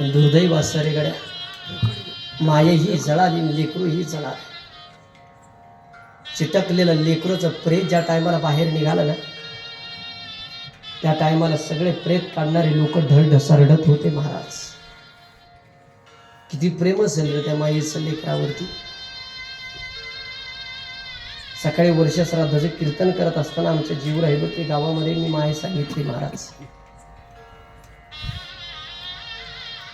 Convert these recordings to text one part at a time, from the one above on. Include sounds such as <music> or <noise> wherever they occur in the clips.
दुर्दैव असं रे गड्या. माये ही जळाली लेकरू ही जळाली. चिटकलेलं लेकरूचं प्रेत ज्या टायमाला बाहेर निघालं ना त्या टायमाला सगळे प्रेत काढणारे लोक ढळढ सरडत होते महाराज. किती प्रेम असेल रे त्या मायेचं लेकरावरती. सकाळी वर्ष श्राद्धाचे कीर्तन करत असताना आमच्या जीव ते गावामध्ये मी माय सांगितली महाराज.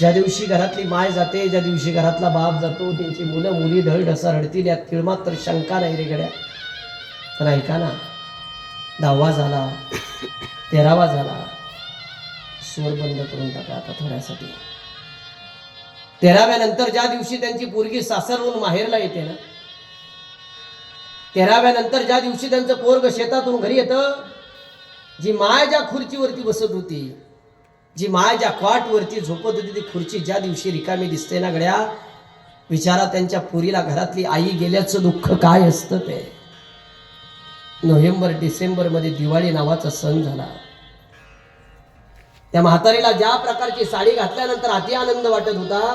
ज्या दिवशी घरातली माय जाते ज्या दिवशी घरातला बाप जातो त्यांची मुलं मुली ढळ ढसा रडतील यात तिळमात शंका नाही रे गड्या. तर ऐका ना दहावा झाला तेरावा झाला स्वर बंद करून टाका आता थोड्यासाठी. तेराव्या नंतर ज्या दिवशी त्यांची पोरगी सासरवरून माहेरला येते ना तेराव्या नंतर ज्या दिवशी त्यांचं पोरग शेतातून घरी येतं जी माय ज्या खुर्चीवरती बसत होती जी माय ज्या क्वाटवरती झोपत होती ती खुर्ची ज्या दिवशी रिकामी दिसते ना गड्या विचारा त्यांच्या पुरीला घरातली आई गेल्याचं दुःख काय असतं ते. नोव्हेंबर डिसेंबरमध्ये दिवाळी नावाचा सण झाला. त्या म्हातारीला ज्या प्रकारची साडी घातल्यानंतर अति आनंद वाटत होता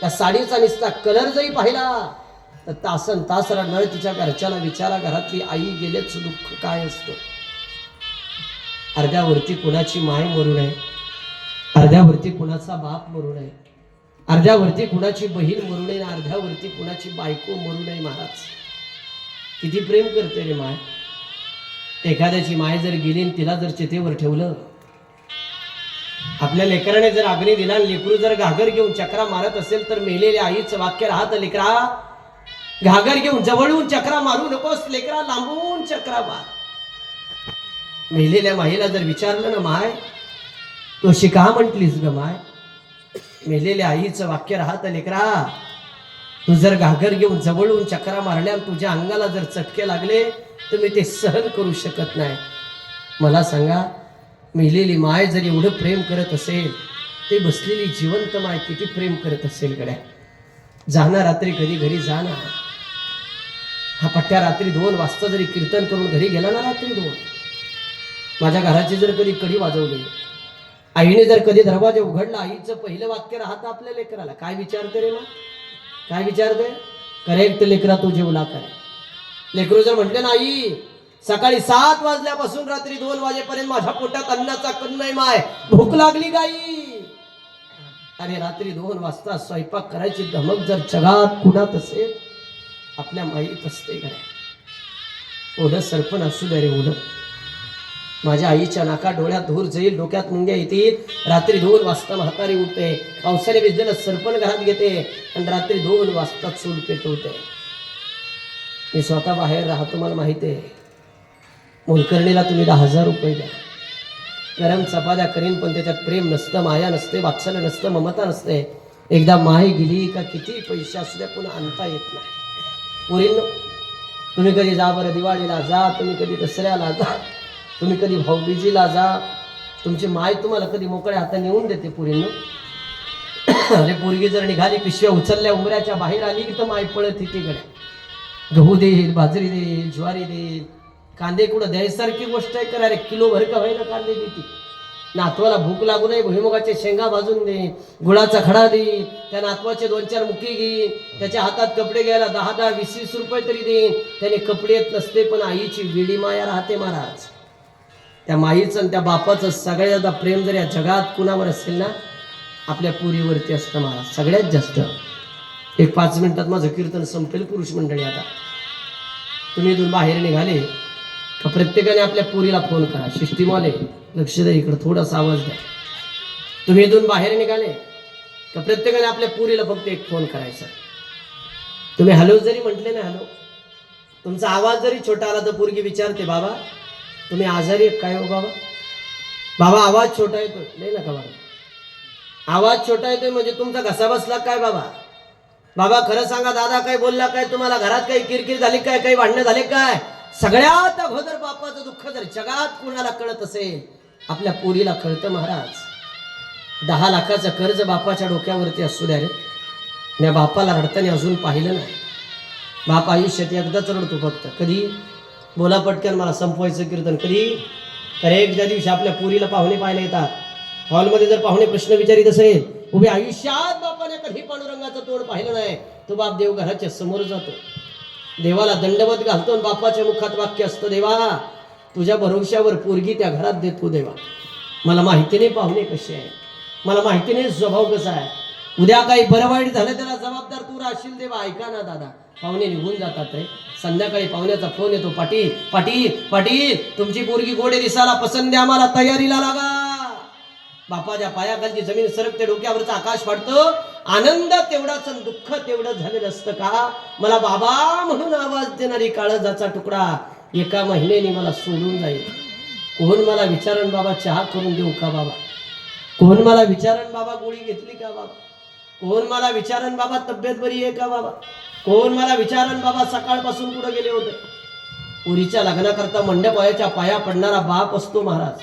त्या साडीचा निसता कलर जरी पाहिला तर तासन तास रडणार तिच्या घरच्याला विचारा घरातली आई गेल्याचं दुःख काय असतं? अर्ध्यावरती कुणाची माय मरू नये. अर्ध्यावरती कुणाचा बाप मरू नये. अर्ध्यावरती कुणाची बहीण मरू नये अर्ध्यावरती कुणाची बायको मरू नये महाराज. किती प्रेम करते रे माय. एखाद्याची माय जर गेली तिला जर चितेवर ठेवलं. आपल्या लेकराने जर अग्नी दिला लेकरू जर घागर घेऊन चक्रा मारत असेल तर मेलेल्या आईचं वाक्य राहत लेकरा. घागर घेऊन जवळून चक्रा मारू नकोस लेकरा लांबून चक्रा मार. मेलेल्या माईला जर विचारलं ना माय तू अशी का म्हटलीस ग माय? मेलेल्या आईचं वाक्य राहत लेकरा. तू जर घागर घेऊन जवळून चक्रा मारल्या तुझ्या अंगाला जर चटके लागले तर मी ते सहन करू शकत नाही. मला सांगा मेलेली माय जर एवढं प्रेम करत असेल ते बसलेली जिवंत माय किती प्रेम करत असेल गड्या? जाणार रात्री कधी घरी जाणार हा पट्ट्या रात्री दोन वाजता जरी कीर्तन करून घरी गेला ना रात्री दोन. माझ्या घराची जर कधी कडी वाजवली आईने जर कधी दरवाजा उघडला आईचं पहिलं वाक्य राहतं आपल्या लेकराला. काय विचारते रे मग? काय विचारते करेक्ट लेकरा तू जेवला काय लेकरू जर म्हटले ना आई सकाळी सात वाजल्यापासून रात्री दोन वाजेपर्यंत माझ्या पोटात अन्नाचा कन्नय नाही माय. भूक लागली गाई अरे रात्री दोन वाजता स्वयंपाक करायची धमक जर जगात कुणात असेल आपल्या माईत असते काय ओढ सरपण असू दे रे ओढ. माझ्या आईच्या नाका डोळ्यात धूर जाईल डोक्यात मुंग्या येतील. रात्री दोन वाजता म्हातारी उठते पावसाने भिजलेलं सरपण घरात घेते आणि रात्री दोन वाजता चूल पेटवते. मी स्वतः बाहेर राहतो मला माहिती आहे. मोलकर्णीला तुम्ही दहा हजार रुपये द्या. गरम चपात्या करीन पण त्याच्यात प्रेम नसतं माया नसते वात्सल्य नसतं ममता नसते. एकदा माय गेली का किती पैसे असू द्या पुन्हा आणता येत नाही. पुरीन तुम्ही कधी जा बरं दिवाळीला जा तुम्ही कधी दसऱ्याला जा. तुम्ही कधी भाऊबीजीला जा तुमची माय तुम्हाला कधी मोकळ्या हाताने येऊन देते पुरीनं. अरे पोरगी जर निघाली पिशव्या उचलल्या उमऱ्याच्या बाहेर आली की तर माय पळत तिकडे. गहू देईल बाजरी देईल ज्वारी देईल कांदे कुठं द्यायसारखी गोष्ट आहे करा रे किलो भर का होईना कांदे देते. नातवाला भूक लागू नये भुईमुगाचे शेंगा भाजून दे गुळाचा खडा देईन त्या नातवाचे दोन चार मुकी घेईन त्याच्या हातात कपडे घ्यायला दहा दहा वीस वीस रुपये तरी देईन त्याने कपडे येत नसते पण आईची विडी माया राहते महाराज. त्या माईचं आणि त्या बापाचं सगळ्यात जास्त प्रेम जर या जगात कुणावर असेल ना आपल्या पुरीवरती असतं मला सगळ्यात जास्त. एक पाच मिनिटात माझं कीर्तन संपेल पुरुष मंडळी आता. तुम्ही इथून बाहेर निघाले का प्रत्येकाने आपल्या पुरीला फोन करा. शिष्टीमाले लक्ष द्या इकडं थोडासा आवाज द्या. तुम्ही इथून बाहेर निघाले का प्रत्येकाने आपल्या पुरीला फक्त एक फोन करायचा? तुम्ही हॅलो जरी म्हटले ना हॅलो तुमचा आवाज जरी छोटा आला तर पोरगी विचारते बाबा तुम्ही आजारी काय हो बाबा? बाबा आवाज छोटा येतोय. नाही ना बाबा आवाज छोटा येतोय म्हणजे तुमचा घसा बसला काय बाबा? बाबा खरं सांगा दादा काय बोलला काय? तुम्हाला घरात काही किरकिर झाली काय? काही भांडणं झाले काय? सगळ्यात अगोदर बापाचं दुःख जर जगात कुणाला कळत असेल आपल्या पोरीला कळतं महाराज. दहा लाखाचं कर्ज बापाच्या डोक्यावरती असू द्या रे. त्या बापाला रडताना अजून पाहिलं नाही. बाप आयुष्यात एकदाच रडतो फक्त. कधी? बोला पटकन मला संपवायचं कीर्तन. कधी? तर एक ज्या दिवशी आपल्या पुरीला पाहुणे पाहायला येतात. हॉलमध्ये जर पाहुणे प्रश्न विचारित असेल उभे आयुष्यात बापाने कधी पांडुरंगाचं तोड पाहिलं नाही तो बाप देव घराच्या समोर जातो. देवाला दंडवत घालतो आणि बापाच्या मुखात वाक्य असतं देवा तुझ्या भरोश्यावर पोरगी त्या घरात देतो देवा. मला माहिती नाही पाहुणे कसे आहे मला माहिती नाही स्वभाव कसा आहे? उद्या काही बरं वाईट झालं त्याला जबाबदार तू राहशील देवा. ऐका ना दादा पाहुणे निघून जातात रे. संध्याकाळी पाहुण्याचा फोन येतो. पाटील पाटील पाटील तुमची पोरगी गोडे दिसायला पसंत द्या आम्हाला तयारीला लागा. बापाच्या पायाखालची जमीन सरकते डोक्यावरचं आकाश फाडतं. आनंद तेवढाच आणि दुःख तेवढं झालेलं असतं का? मला बाबा म्हणून आवाज देणारी काळजाचा तुकडा एका महिन्याने मला सोडून जाईल. कोण मला विचारण बाबा चहा करून देऊ का बाबा? कोण मला विचारण बाबा गोळी घेतली का बाबा? कोण मला विचारन बाबा तब्येत बरी आहे का बाबा? कोण मला विचारण बाबा सकाळपासून कुठं गेले होते? पुरीच्या लग्नाकरता मंडपायाच्या पाया पडणारा बाप असतो महाराज.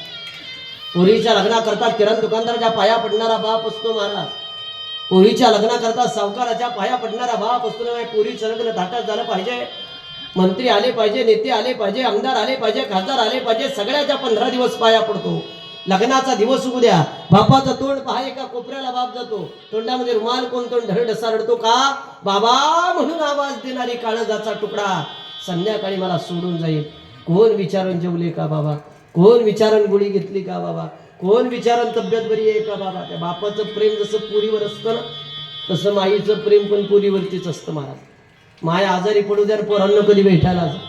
पुरीच्या लग्नाकरता किरण दुकानदाराच्या पाया पडणारा बाप असतो महाराज. पुरीच्या लग्नाकरता सावकाराच्या पाया पडणारा बाप असतो ना पुरीचं लग्न थाटात झालं पाहिजे. मंत्री आले पाहिजे नेते आले पाहिजे आमदार आले पाहिजे खासदार आले पाहिजे सगळ्याच्या पंधरा दिवस पाया पडतो. लग्नाचा दिवस उद्या द्या. बापाचं तोंड पहा एका कोपऱ्याला बाप जातो. तोंडामध्ये रुमाल कोण तोंड ढळ ढसारडतो का? बाबा म्हणून आवाज देणारी काळजाचा तुकडा. संध्याकाळी मला सोडून जाईल. कोण विचारून जेवले का बाबा? कोण विचारण गोळी घेतली का बाबा? कोण विचारण तब्येत बरी आहे का बाबा? त्या बापाचं प्रेम जसं पुरीवर असतं ना तसं माईचं प्रेम पण पुरीवरतीच असतं महाराज. माया आजारी पडू द्या पोरांना कधी भेटायला जा.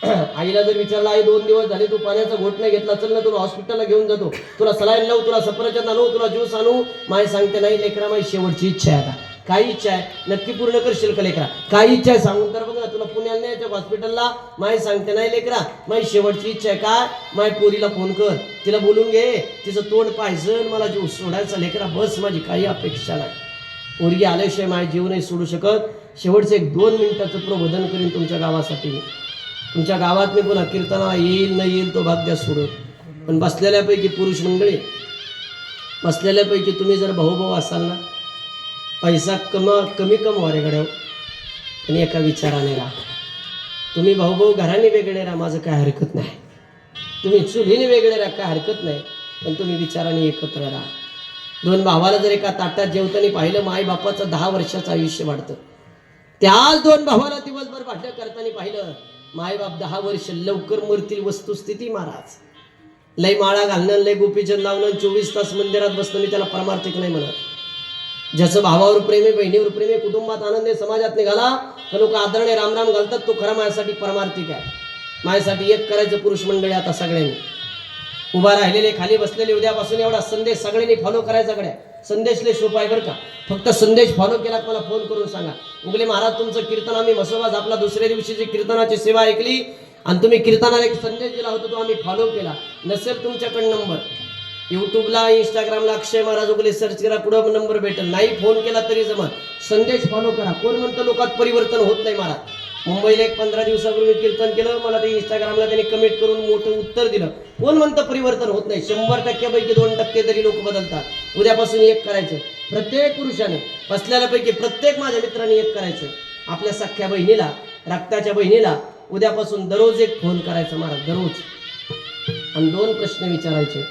<clears throat> आईला जर विचारलं आई दोन दिवस झाले तू पाण्याचा घोट नाही घेतला चल ना तुला हॉस्पिटलला घेऊन जातो. तुला सलाईन लावू तुला सफरचंद आणू तुला ज्यूस आणू. माय सांगते नाही लेकरा माझी शेवटची इच्छा आहे आता. काय इच्छा आहे नक्की पूर्ण करशील का लेकरा. काय इच्छा आहे सांगून तर बघ ना तुला पुण्याला न्यायचं हॉस्पिटलला माय सांगते नाही लेकरा माझी शेवटची इच्छा आहे काय माय पोरीला फोन कर. तिला बोलून घे. तिचं तोंड पाहिजे मला जीव सोडायचा. लेकरा बस माझी काही अपेक्षा नाही. पोरगी आल्याशिवाय माझे जीव नाही सोडू शकत. शेवटचं एक दोन मिनिटाचं प्रबोधन करीन तुमच्या गावासाठी तुमच्या गावात मी पुन्हा कीर्तनाला येईल न येईल तो भाग्य सोडत पण बसलेल्यापैकी पुरुष मंडळी बसलेल्यापैकी तुम्ही जर भाऊभाऊ असाल ना पैसा कमा कमी कमवा रे गड्या. पण एका विचाराने राहा. तुम्ही भाऊभाऊ घराने वेगळे राहा माझं काय हरकत नाही. तुम्ही चुलीने वेगळे राहा काय हरकत नाही. पण तुम्ही विचाराने एकत्र राहा. दोन भावाला जर एका ताटात जेवताना पाहिलं माय बापाचं दहा वर्षाचं आयुष्य वाढतं. त्याच दोन भावाला दिवसभर भांडण करताना पाहिलं मायबाप दहा वर्ष लवकर मरतील वस्तुस्थिती महाराज. लय माळा घालणं लय गोपीचंद लावणं चोवीस तास मंदिरात बसणं मी त्याला परमार्थिक नाही म्हणत. ज्याचं भावावर प्रेम आहे बहिणीवर प्रेम आहे कुटुंबात आनंद आहे समाजात निघाला तर लोक आदरणे रामराम घालतात तो खरा माझ्यासाठी परमार्थिक आहे. माझ्यासाठी एक करायचं पुरुष मंडळी आता सगळ्यांनी. उभा राहिलेले खाली बसलेले उद्यापासून एवढा संदेश सगळ्यांनी फॉलो करायचा सगळ्या संदेश लय सोपा आहे बरं का? फक्त संदेश फॉलो केला मला फोन करून सांगा. उगले महाराज तुमचं कीर्तन आम्ही मसोबाज आपला दुसऱ्या दिवशीची कीर्तनाची सेवा ऐकली आणि तुम्ही कीर्तनाला एक संदेश दिला होता तो आम्ही फॉलो केला. नसेल तुमच्याकडे नंबर युट्यूबला इंस्टाग्रामला अक्षय महाराज उगले सर्च करा पुढं नंबर भेटेल. नाही फोन केला तरी जमत संदेश फॉलो करा. कोण म्हणतं लोकात परिवर्तन होत नाही महाराज? मुंबईला एक पंधरा दिवसापूर्वी कीर्तन केलं. मला ते इंस्टाग्रामला त्यांनी कमेंट करून मोठं उत्तर दिलं. कोण म्हणतं परिवर्तन होत नाही? शंभर टक्क्यापैकी दोन टक्के तरी लोक बदलतात. उद्यापासून एक करायचं. प्रत्येक पुरुषाने बसलेल्यापैकी प्रत्येक माझ्या मित्राने एक करायचं. आपल्या सख्ख्या बहिणीला रक्ताच्या बहिणीला उद्यापासून दररोज एक फोन करायचा महाराज दररोज. आणि दोन प्रश्न विचारायचे.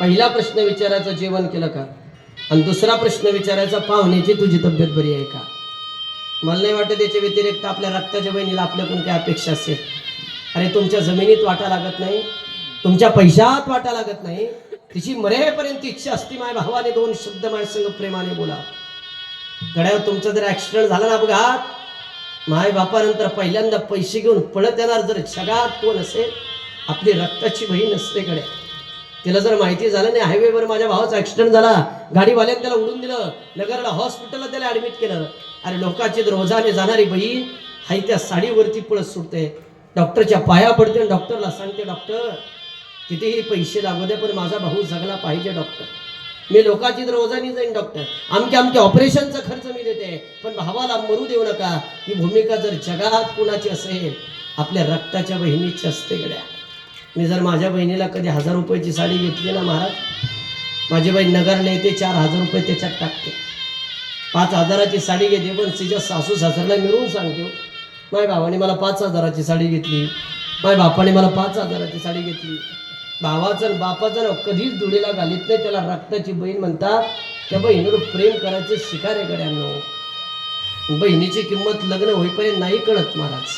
पहिला प्रश्न विचारायचा जेवण केलं का? आणि दुसरा प्रश्न विचारायचा पाहुण्याची तुझी तब्येत बरी आहे का? मला नाही वाटत त्याच्या व्यतिरिक्त आपल्या रक्ताच्या बहिणीला आपल्याकडून काय अपेक्षा असेल. अरे तुमच्या जमिनीत वाटा लागत नाही तुमच्या पैशात वाटा लागत नाही तिची मरेपर्यंत इच्छा असती माय भावाने दोन शब्द माझ्यासंग प्रेमाने बोला. गड्यावर तुमचा जर ॲक्सिडेंट झाला ना अपघात माय बापानंतर पहिल्यांदा पैसे घेऊन पळत येणार जर जगात कोण असेल आपली रक्ताची बहीण असते गड्या. तिला जर माहिती झालं नाही हायवेवर माझ्या भावाचा ऍक्सिडेंट झाला गाडीवाल्याने त्याला उडून दिलं नगरला हॉस्पिटलला त्याला ऍडमिट केलं. अरे लोकांची रोजाने जाणारी बहीण हाय त्या साडीवरती पळत सुटते. डॉक्टरच्या पाया पडते आणि डॉक्टरला सांगते डॉक्टर कितीही पैसे लागू दे पण माझा भाऊ जगला पाहिजे डॉक्टर. मी लोकांची रोजानी जाईन डॉक्टर. आमच्या आमच्या ऑपरेशनचा खर्च मी देते पण भावाला मरू देऊ नका. ही भूमिका जर जगात कुणाची असेल आपल्या रक्ताच्या बहिणीची असते गड्या. मी जर माझ्या बहिणीला कधी हजार रुपयाची साडी घेतली ना महाराज माझी बहीण नगरला येते चार हजार रुपये त्याच्यात टाकते. पाच हजाराची साडी घेते पण तिच्या सासू सासऱ्याला मिळवून सांगते. हो. माझ्या भावाने मला पाच हजाराची साडी घेतली. माझ्या बापाने मला पाच हजाराची साडी घेतली. भावाचं बापाचं कधीच धुळीला घालीत नाही. त्याला रक्ताची बहीण म्हणतात. त्या बहिणीवर प्रेम करायचं शिकार आहे गड्यांनो. बहिणीची किंमत लग्न होईपर्यंत नाही कळत महाराज.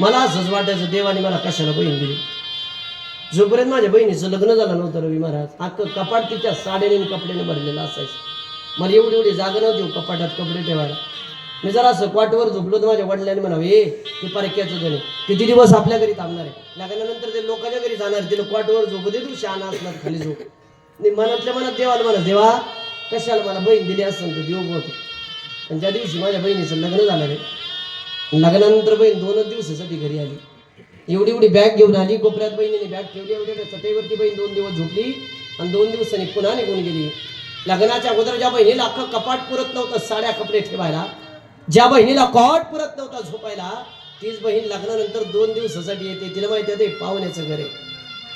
मला असंच वाटायचं देवाने मला कशाला बहीण दिली? जोपर्यंत माझ्या बहिणीचं लग्न झालं नव्हतं रवी महाराज अख्खं कपाट तिच्या साड्याने आणि कपड्याने भरलेलं असायचं. मला एवढी एवढी जागा नव्हती हो कपाटात कपडे ठेवायला. मी जरा असं क्वाटवर झोपलो तर माझ्या वडिलांनी म्हणावं ए ते परक्याचं जण किती दिवस आपल्या घरी थांबणार आहे? लग्नानंतर ते लोकांच्या घरी जाणार तिला क्वाटवर झोपू दे तू शहाणा असणार खाली झोप. नाही मनातल्या मनात देवाला म्हणा देवा कशाला मला बहीण दिली असं तर देव बोलतो. पण त्या दिवशी माझ्या बहिणीचं लग्न झालं रे लग्नानंतर बहीण दोनच दिवसासाठी घरी आली. एवढी एवढी बॅग घेऊन आली. कोपऱ्यात बहिणीने बॅग ठेवली. एवढ्या चटईवरती बहीण दोन दिवस झोपली. आणि दोन दिवसांनी पुन्हा निघून गेली. लग्नाच्या अगोदर ज्या बहिणीला अख्खं कपाट पुरत नव्हतं साड्या कपडे ठेवायला ज्या बहिणीला कॉट पुरत नव्हता झोपायला तीच बहीण लग्नानंतर दोन दिवसासाठी येते. तिला माहिती आहे ते पाहुण्याचं घर आहे.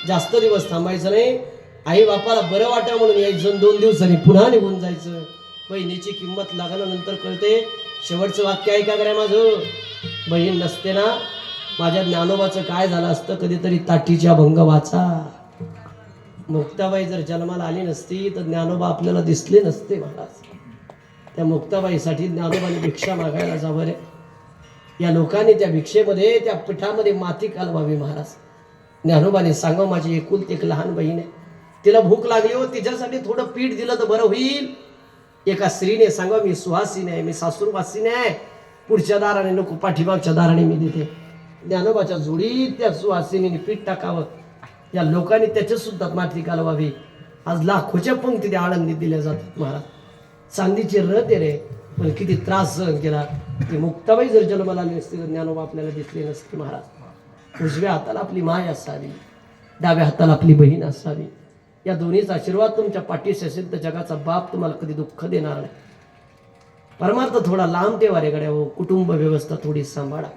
जास्त दिवस थांबायचं नाही. आई बापाला बरं वाटा म्हणून यायचं दोन दिवसांनी पुन्हा निघून जायचं. बहिणीची किंमत लग्नानंतर कळते. शेवटचं वाक्य ऐका करा माझं. बहीण नसते ना माझ्या ज्ञानोबाचं काय झालं असतं? कधीतरी ताटीच्या भंग वाचा. मुक्ताबाई जर जन्माला आली नसती तर ज्ञानोबा आपल्याला दिसले नसते महाराज. त्या मुक्ताबाईसाठी ज्ञानोबाने भिक्षा मागायला जावं रे या लोकांनी त्या भिक्षेमध्ये त्या पिठामध्ये माती कालवावी महाराज. ज्ञानोबाने सांगा माझी एकुलती एक लहान बहीण आहे. तिला भूक लागली हो तिच्यासाठी थोडं पीठ दिलं तर बरं होईल. एका स्त्रीने सांगा मी सुहासीने आहे मी सासूरवासीने आहे. पुढच्या दाराने नको पाठीमागच्या दाराने मी देते. ज्ञानोबाच्या जोडीत त्या सुवासिनीने पीठ टाकावं. या लोकांनी त्याच्यात सुद्धा माती घालवावी. आज लाखोच्या पंक्ती त्या आळंदीत दिल्या जातात महाराज. चांदीचे रथ रे पण किती त्रास सहन केला. ती मुक्ताबाई जर जन्माला आली नसती तर ज्ञानोबा आपल्याला दिसले नसते महाराज. उजव्या हाताला आपली माय असावी डाव्या हाताला आपली बहीण असावी. या दोन्हीचा आशीर्वाद तुमच्या पाठीशी असेल तर जगाचा बाप तुम्हाला कधी दुःख देणार नाही. परमार्थ थोडा लांब ठेवा रे गड्या हो कुटुंब व्यवस्था थोडी सांभाळा.